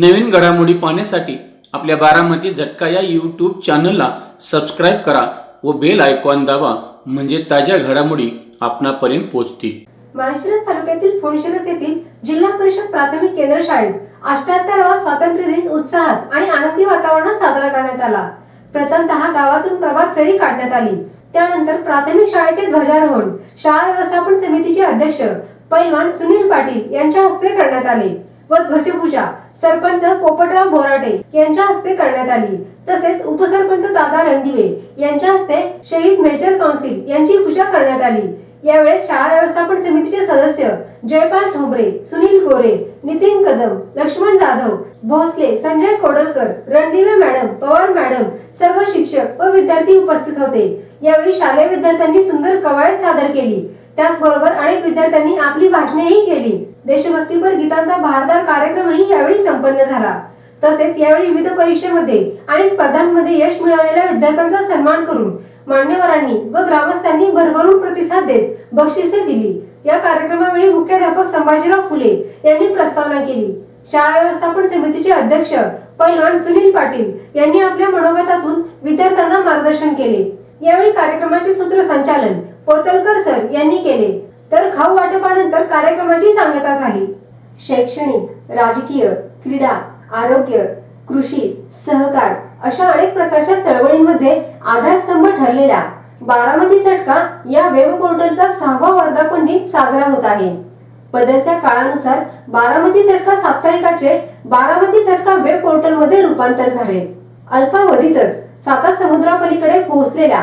नवीन घडामोडी पाहण्यासाठी आपल्या बारामती झटका या यूट्यूब चॅनलला सबस्क्राईब करा व बेल आयकॉन दाबा म्हणजे ताज्या घडामोडी आपणापर्यंत पोहोचतील. माळशिरस तालुक्यातील फुलशिरस येथील जिल्हा परिषद प्राथमिक केंद्र शाळेत अष्ट्याहत्तरावा स्वातंत्र्य दिन उत्साहात आणि आनंदी वातावरणात साजरा करण्यात आला. प्रथमतः गावातून प्रभात फेरी काढण्यात आली. त्यानंतर प्राथमिक शाळेचे ध्वजारोहण शाळा व्यवस्थापन समितीचे अध्यक्ष पैलवान सुनील पाटील यांच्या हस्ते करण्यात आले व ध्वजपूजा सरपंच पोपटराव बोराटे यांच्या हस्ते करण्यात आली. तसेच उपसरपंच दादा रणदिवे यांच्या हस्ते शहीद मेजर कौन्सिल यांची पूजा करण्यात आली. यावेळेस शाळा व्यवस्थापन समितीचे सदस्य जयपाल ठोबरे सुनील गोरे नितीन कदम लक्ष्मण जाधव भोसले संजय खोडलकर रणदिवे मॅडम पवार मॅडम सर्व शिक्षक व विद्यार्थी उपस्थित होते. यावेळी शालेय विद्यार्थ्यांनी सुंदर कवायत सादर केली. त्याचबरोबर अनेक विद्यार्थ्यांनी आपली भाषणेही केली. देशभक्तीपर गीतांचा भारदार कार्यक्रमही यावेळी संपन्न झाला. तसेच यावेळी विविध परीक्षेमध्ये आणि स्पर्धांमध्ये यश मिळवलेल्या विद्यार्थ्यांचा सन्मान करून मान्यवरांनी व ग्रामस्थांनी भरभरून प्रतिसाद देत बक्षिसे दिली. या कार्यक्रमावेळी मुख्याध्यापक संभाजीराव फुले यांनी प्रस्तावना केली. शाळा व्यवस्थापन समितीचे अध्यक्ष पैलवान सुनील पाटील यांनी आपल्या मनोगतातून विद्यार्थ्यांना मार्गदर्शन केले. यावेळी कार्यक्रमाचे सूत्रसंचालन पोतलकर सर यांनी केले. तर खाऊ वाटपानंतर कार्यक्रमाची सांगता आहे शैक्षणिक राजकीय क्रीडा आरोग्य कृषी सहकार अशा अनेक प्रकारच्या चळवळींमध्ये आधारस्तंभ ठरलेला बारामती चटका या वेब पोर्टलचा सहावा वर्धापन दिन साजरा होत आहे. बदलत्या काळानुसार बारामती चटका साप्ताहिकाचे बारामती चटका वेब पोर्टलमध्ये रूपांतर झाले. अल्पावधीतच साता समुद्रापलीकडे पोहोचलेल्या